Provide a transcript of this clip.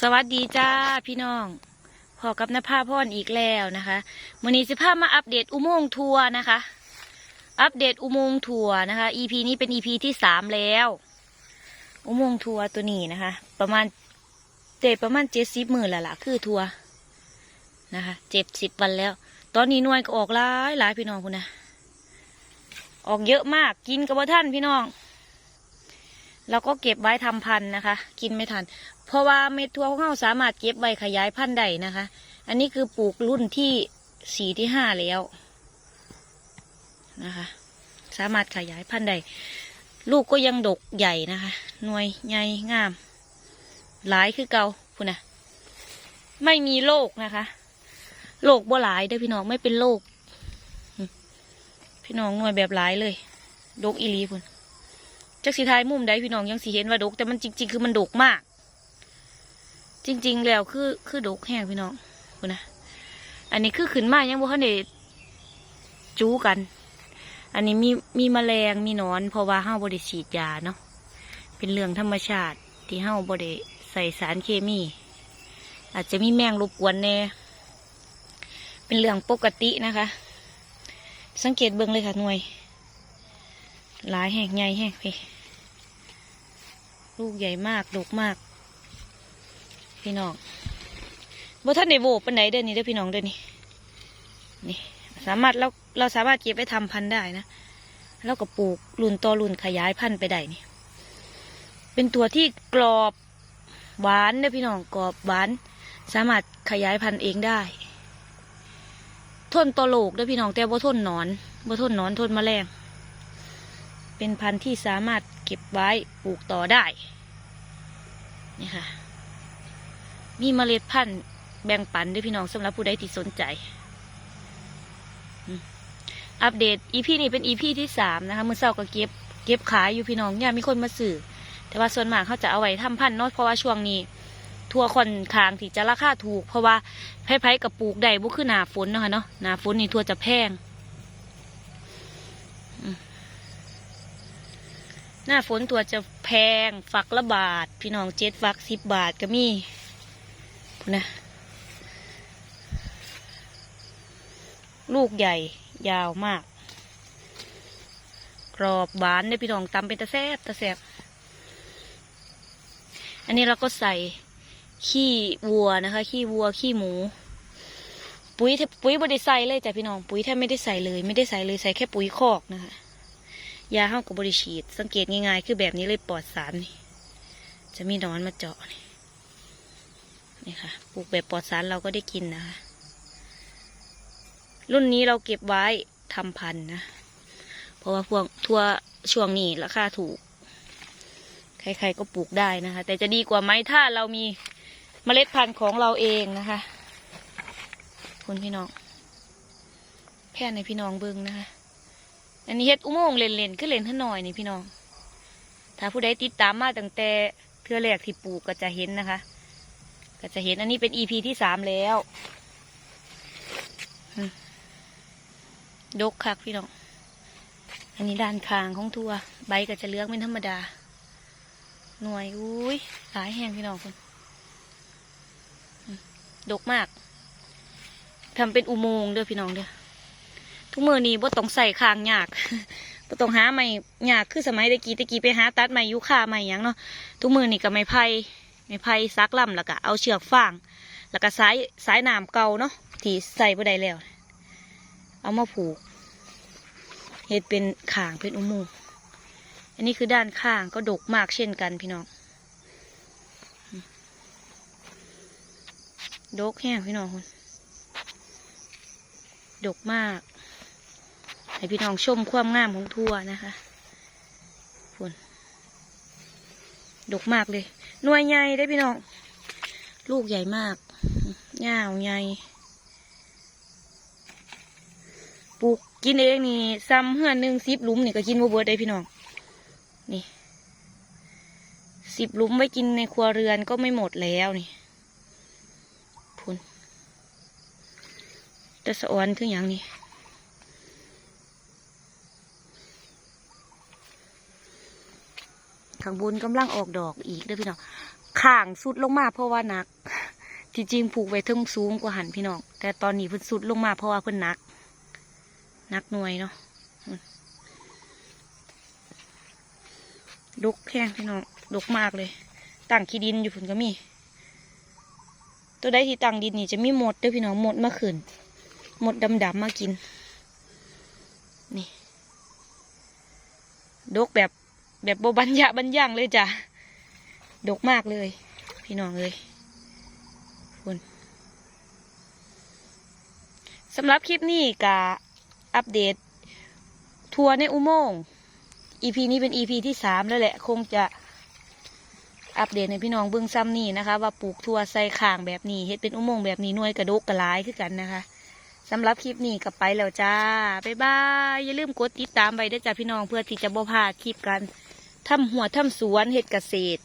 สวัสดีจ้าพี่น้องพอกับนภาพรอีกแล้วนะคะวันนี้สิพามาอัปเดตอุโมงค์ทัวร์นะคะ อัปเดตอุโมงค์ทัวร์นะคะ EP นี้เป็น EP ที่สามแล้ว อุโมงค์ทัวร์ตัวนี้นะคะ ประมาณเจ็ดประมาณเจ็ดสิบหมื่นละละคือทัวร์นะคะเจ็ดสิบวันแล้ว ตอนนี้หน่วยก็ออกหลายหลายพี่น้องคุณนะออกเยอะมากกินกับว่าท่านพี่น้องเราก็เก็บไว้ทำพันนะคะ กินไม่ทัน เพราะว่าเม็ดทั่วของเราสามารถเก็บไว้ขยายพันธุ์ได้นะคะ อันนี้คือปลูกรุ่นที่สี่ที่ห้าแล้วนะคะ สามารถขยายพันธุ์ได้ลูกก็ยังดกใหญ่นะคะ หน่วยใหญ่งาม หลายคือเกาคุณนะไม่มีโรคนะคะโรคบ่หลายเด้อพี่น้องไม่เป็นโรคพี่น้องหน่วยแบบหลายเลยดกอีลีพุ่นจักสีทายมุมใดพี่น้องยังสีเห็นว่าดกแต่มันจริง ๆ คือมันดกมาก จริง ๆ แล้วคือคือดกแห้งพี่น้องคุณนะอันนี้คือขึ้นมายังบ่คันได้จูกัน อันนี้มีมีแมลงมีนอน เพราะว่าเฮาบ่ได้ฉีดยาเนาะเป็นเรื่องธรรมชาติที่เฮาบ่ได้ใส่สารเคมี อาจจะมีแมงรบกวนแน่เป็นเรื่องปกตินะคะ สังเกตเบิ่งเลยค่ะหน่วยหลายแห่งใหญ่แห่งพี่ลูกใหญ่มากดกมาก พี่น้องบ่ท่านในโบปันไหนเด้อนี่เด้อพี่น้องเด้อนี่นี่ สามารถเราเราสามารถเก็บไปทำพันธุ์ได้นะแล้วก็ปลูกรุ่นต่อรุ่นขยายพันธุ์ไปได้นี่ เป็นตัวที่กรอบหวานเด้อพี่น้องกรอบหวาน สามารถขยายพันธุ์เองได้ทนต่อโรคเด้อพี่น้องแต่บ่ทนหนอนบ่ทนหนอนทนมแมลงเป็นพันธุ์ที่สามารถเก็บไว้ปลูกต่อได้นี่ค่ะ มีเมล็ดพันธุ์แบ่งปันด้วยพี่น้องสำหรับผู้ใดที่สนใจ อัปเดต EP นี้เป็น EP ที่สามนะคะมือเศร้าก็เก็บเก็บขายอยู่พี่น้องเนี่ยมีคนมาสื่อ แต่ว่าส่วนมากเขาจะเอาไว้ทำพันธุ์เนาะเพราะว่าช่วงนี้ ทั่วค่อนข้างที่จะราคาถูก เพราะว่าไผ่ๆกับปลูกได้บุคือหนาฝนนะคะเนาะหนาฝนนี่ทั่วจะแพงหน้าฝนตัวจะแพง ฝักละบาท พี่น้องเจ็ดฝักสิบบาทก็มี นะ ลูกใหญ่ยาวมาก กรอบหวานเนี่ยพี่น้องตำเป็นตะแซบตะแซบอันนี้เราก็ใส่ขี้วัวนะคะ ขี้วัวขี้หมู ปุ๋ยแทปุ๋ยไม่ได้ใส่เลยจ้ะพี่น้องปุ๋ยแทบไม่ได้ใส่เลย ไม่ได้ใส่เลยใส่แค่ปุ๋ยคอกนะคะยาห้ากับบริฉีด สังเกตง่ายๆ คือแบบนี้เลยปลอดสารนี่จะมีนอนมาเจาะนี่ นี่ค่ะ ปลูกแบบปลอดสารเราก็ได้กินนะคะ รุ่นนี้เราเก็บไว้ทำพันธุ์นะ เพราะว่าพวกทั่วช่วงนี้ราคาถูก ใครๆก็ปลูกได้นะคะ แต่จะดีกว่าไหมถ้าเรามีเมล็ดพันธุ์ของเราเองนะคะ คุณพี่น้อง แพร่ในพี่น้องเบิ้งนะคะ อันนี้เฮ็ดอุโมงค์เล่นๆขึ้นเล่นท่าน้อยนี่พี่น้อง ถ้าผู้ใดติดตามมาตั้งแต่เทือแรกที่ปลูกก็จะเห็นนะคะ ก็จะเห็นอันนี้เป็นอีพีที่สามแล้วดกคักพี่น้อง อันนี้ด้านคางของทัว ใบก็จะเลื้องเป็นธรรมดา หน่วยอุ้ยหลายแห้งพี่น้องคนอืมดกมากทำเป็นอุโมงค์เด้อพี่น้องเด้อ ทุกมือนี้บ่ต้องใส่คางยากบ่ต้องหาไม่ยากคือสมัยตะกี้ตะกี้ไปหาตัดไม้ยุค่าไม้หยังเนาะ ทุกมือนี่ก็ไม้ไผ่ ไม้ไผ่ซักล่ำแล้วก็เอาเชือกฟาง แล้วก็สายสายน้ำเก่าเนาะที่ใส่บ่ได้แล้ว เอามาผูกเฮ็ดเป็นขางเป็นอุโมงค์อันนี้คือด้านข้างก็ดกมากเช่นกันพี่น้องดกแห้งพี่น้องคนดกมาก ให้พี่น้องชมความงามของทั่วนะคะฝน ดกมากเลยหน่วยใหญ่ได้พี่น้อง ลูกใหญ่มากยาวใหญ่ปลูกกินเองนี่ซ้ำเฮือนหนึ่งสิบลุมนี่ก็กินบ่เบิดได้พี่น้อง นี่สิบลุมไว้กินในครัวเรือนก็ไม่หมดแล้วนี่พุ่นแต่สะออนคืออย่างนี้ ข้างบนกำลังออกดอกอีกเด้อพี่น้องข้างสุดลงมาเพราะว่านัก ที่จริงผูกไว้เทิงสูงกว่าหันพี่น้องแต่ตอนนี้เพิ่นสุดลงมาเพราะว่าเพิ่นนักนักหน่วยเนาะดกแห้งพี่น้องดกมากเลยตั้งขี้ดินอยู่พุ่นก็มี ตัวใดที่ตั้งดินนี่จะมีหมดเด้วยพี่น้องหมดมาขืนหมดดำๆมากิน นี่ ดกแบบ แบบโบบัญญะบัญญังเลยจ้ะ ดกมากเลย พี่น้องเลยคุณสำหรับคลิปนี้กะอัปเดต ทัวร์ในอุโมงค์ EP นี้เป็น EP ที่สามแล้วแหละ คงจะอัปเดตในพี่น้องเบื้องซ้ำนี่นะคะ ว่าปลูกทัวร์ใส่ข่างแบบนี้เฮ็ดเป็นอุโมงค์แบบนี้น่วยกระดกกระลายคือกันนะคะสำหรับคลิปนี้ก็ไปแล้วจ้า บ๊ายบาย อย่าลืมกดติดตามไปด้วยจ้าพี่น้องเพื่อที่จะบ่พลาดคลิปกัน ทำหัวทำสวนเฮ็ดเกษตร